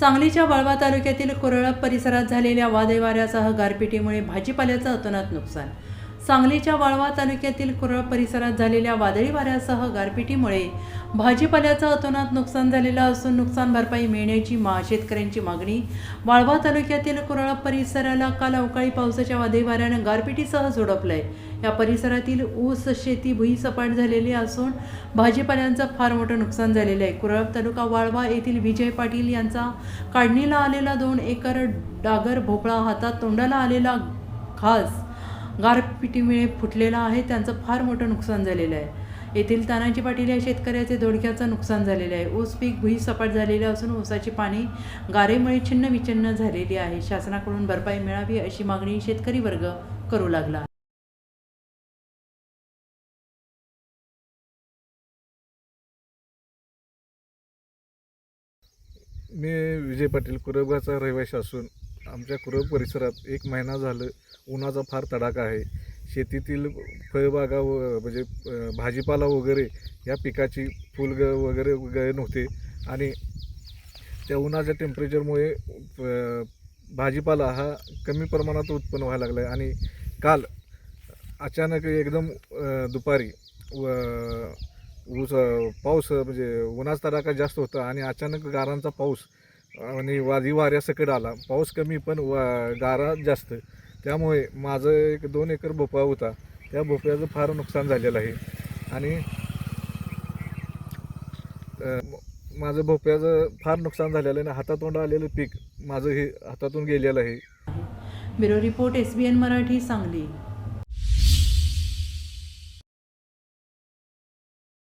सांगलीच्या वाळवा तालुक्यातील कुरळप परिसरात झालेल्या वादळवाऱ्यासह गारपिटीमुळे भाजीपाल्याचं अतोनात नुकसान. सांगलीच्या वाळवा तालुक्यातील कुरळ परिसरात झालेल्या वादळी वाऱ्यासह गारपिटीमुळे भाजीपाल्याचं अतोनात नुकसान झालेलं असून नुकसान भरपाई मिळण्याची मा शेतकऱ्यांची मागणी. वाळवा तालुक्यातील कुरळ परिसराला काल अवकाळी पावसाच्या वादळी वाऱ्यानं गारपिटीसह झोडपलंय. या परिसरातील ऊस शेती भुईसपाट झालेली असून भाजीपाल्यांचं फार मोठं नुकसान झालेलं आहे. कुरळप तालुका वाळवा येथील विजय पाटील यांचा काढणीला आलेला दोन एकर डागर भोपळा हातात तोंडाला आलेला घास गारपिटीमुळे फुटलेला आहे त्यांचं फार मोठं नुकसान झालेलं आहे. येथील तानाजी पाटील या शेतकऱ्याचे धोडक्याचं नुकसान झालेलं आहे. ऊस पीक भुई सपाट झालेले असून ऊसाची पाणी गारेमुळे छिन्न विछिन्न झालेली आहे. शासनाकडून भरपाई मिळावी अशी मागणी शेतकरी वर्ग करू लागला. मी विजय पाटील कुरबगाचा रहिवासी असून आमच्या कुरब परिसरात एक महिना झालं उन्हाचा फार तडाखा आहे. शेतीतील फळबागा व म्हणजे भाजीपाला वगैरे या पिकाची फुलग वगैरे गळे नव्हते. आणि त्या उन्हाच्या टेम्परेचरमुळे भाजीपाला हा कमी प्रमाणात उत्पन्न व्हायला लागला आहे. आणि काल अचानक एकदम दुपारी व ऊस पाऊस म्हणजे उन्हाचा तडाखा जास्त होता आणि अचानक गारांचा पाऊस आणि वादी वाऱ्यासकट आला. पाऊस कमी पण वा गारा जास्त. त्यामुळे माझं एक दोन एकर भोपळा होता. त्या भोपळ्याचं फार नुकसान झालेलं आहे. आणि माझं भोपळ्याचं फार नुकसान झालेलं आहे. आणि हातातोंड आलेलं पीक माझं हे हातातून गेलेलं आहे. Bureau report S B N Marathi Sangli.